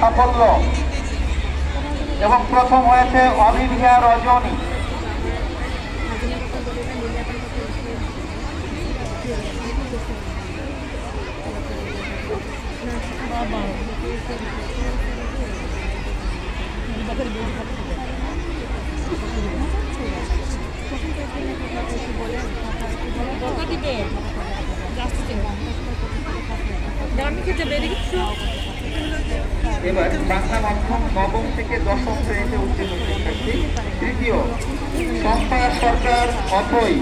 সাফল্য। এবং প্রথম হয়েছে অলিভিয়া রজনী। আমি খেতে বেরিয়ে গেছো এবার বাংলা মাধ্যম নবম থেকে দশম শ্রেণীতে উত্তীর্ণ শিক্ষার্থী, তৃতীয় সংস্থা সরকার অথই।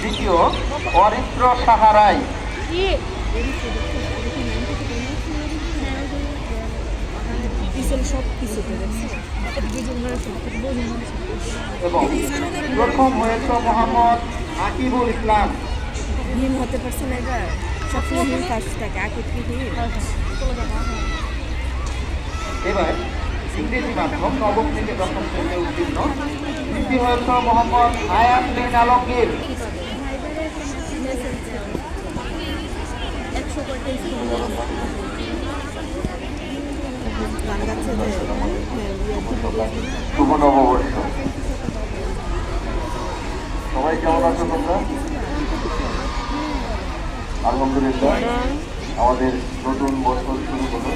দ্বিতীয় অরিত্র সাহারাই এবং প্রথম হয়েছে মোহাম্মদ আকিবুল ইসলাম। হিম হতে পারছে না এবার সবসময় হিম ফার্স্ট থাকে আগে কি হিম এবার ইংরেজি মাধ্যম নবম থেকে দশম শ্রেণীতে উত্তীর্ণ। তৃতীয় হয়েছে মোহাম্মদ আয়াত বিন আলমগীর। শুভ নববর্ষ সবাই কেমন আছো তোমরা আমাদের নতুন বছর শুরু হলো।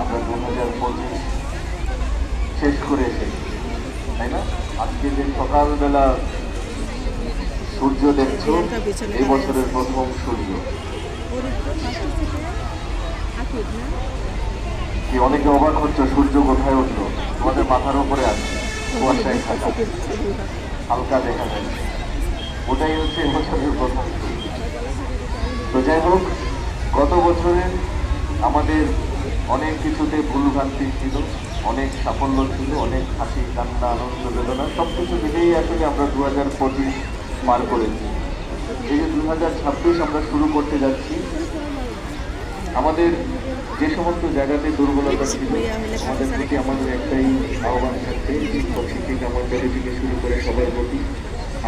আমরা দু হাজার পঁচিশ শেষ করে এসেছি, তাই না? আজকে যে সকালবেলা সূর্য দেখছ, এই বছরের প্রথম সূর্য। কি অনেকে অবাক হচ্ছে, সূর্য কোথায় উঠল? তোমাদের মাথার উপরে আছে। কুয়াশায় হালকা দেখা যায় ওটাই হচ্ছে এবছরের সূর্য। তো যাই হোক, গত বছরে আমাদের অনেক কিছুতে ভুলভ্রান্তি ছিল, অনেক সাফল্য ছিল, অনেক হাসি, কান্না, আনন্দ, বেদনা সব কিছু মিলেই আসলে আমরা দু হাজার পঁচিশ পার করেছি এই যে দু হাজার ছাব্বিশ আমরা শুরু করতে যাচ্ছি, আমাদের যে সমস্ত জায়গাতে দুর্বলতা ছিল, আমাদের প্রতি আমাদের একটাই আহ্বান থাকবে, শিক্ষক, শিক্ষিকা থেকে শুরু করে সবার প্রতি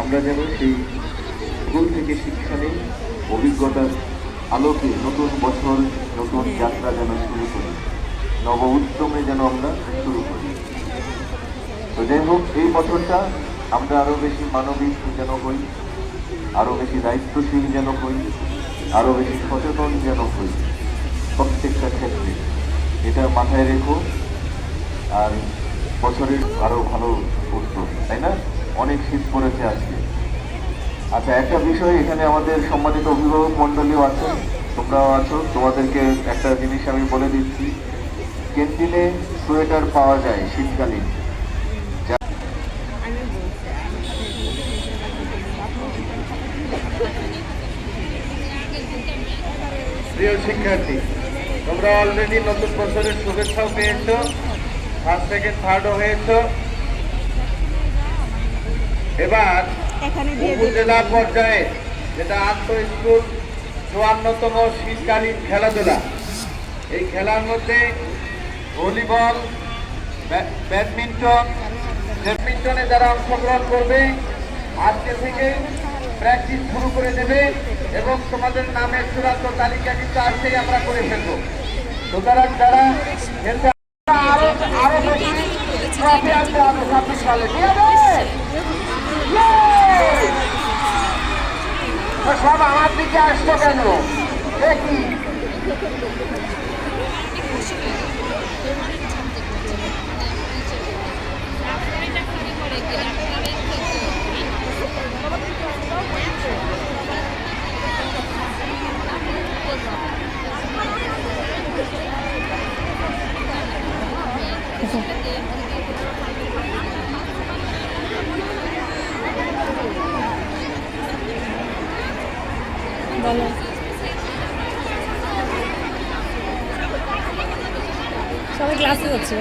আমরা যেন সেই ভুল থেকে শিক্ষা নেই, অভিজ্ঞতার আলোকে নতুন বছর, নতুন যাত্রা যেন শুরু করি। নব উদ্যমে যেন আমরা শুরু করি। তো যাই হোক, এই বছরটা আমরা আরও বেশি মানবিক যেন হই আরও বেশি দায়িত্বশীল যেন হই আরও বেশি সচেতন যেন হই প্রত্যেকটা ক্ষেত্রে। এটা মাথায় রেখো, আর বছরের আরও ভালো করতো তাই না? অনেক শীত পড়েছে আজকে। আচ্ছা একটা বিষয় এখানে আমাদের সম্মানিত অভিভাবক মণ্ডলীও আছেন, তোমরাও আছো, তোমাদেরকে একটা জিনিস আমি বলে দিচ্ছি। ক্যান্টিনে সোয়েটার পাওয়া যায় শীতকালীন। প্রিয় শিক্ষার্থী, তোমরা অলরেডি নতুন বছরের শুভেচ্ছাও পেয়েছ ফার্স্ট সেকেন্ড থার্ডও হয়েছো। এবার উপজেলা পর্যায়ে যেটা আন্ত স্কুল চুয়ান্নতম শীতকালীন খেলাধুলা। এই খেলার মধ্যে ভলিবল ব্যাড- ব্যাডমিন্টন ব্যাডমিন্টনে যারা অংশগ্রহণ করবে আজকে থেকে প্র্যাকটিস শুরু করে দেবে এবং তোমাদের নামের চূড়ান্ত তালিকা কিন্তু আজকেই আমরা করে ফেলব। সুতরাং যারা খেলতে আরও আরও বেশি ট্রফি আনতে হবে ছাব্বিশ সালে। ঠিক আছে সব আমার দিকে আসতো কেন? দেখি বলো সবাই ক্লাসে যাচ্ছে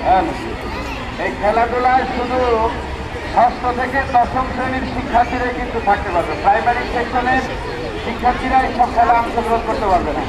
হ্যাঁ, এই খেলাধুলায় শুধু ষষ্ঠ থেকে দশম শ্রেণির শিক্ষার্থীরাই কিন্তু থাকতে পারবে। প্রাইমারি সেকশনের শিক্ষার্থীরা এইসব খেলা অংশগ্রহণ করতে পারবে না।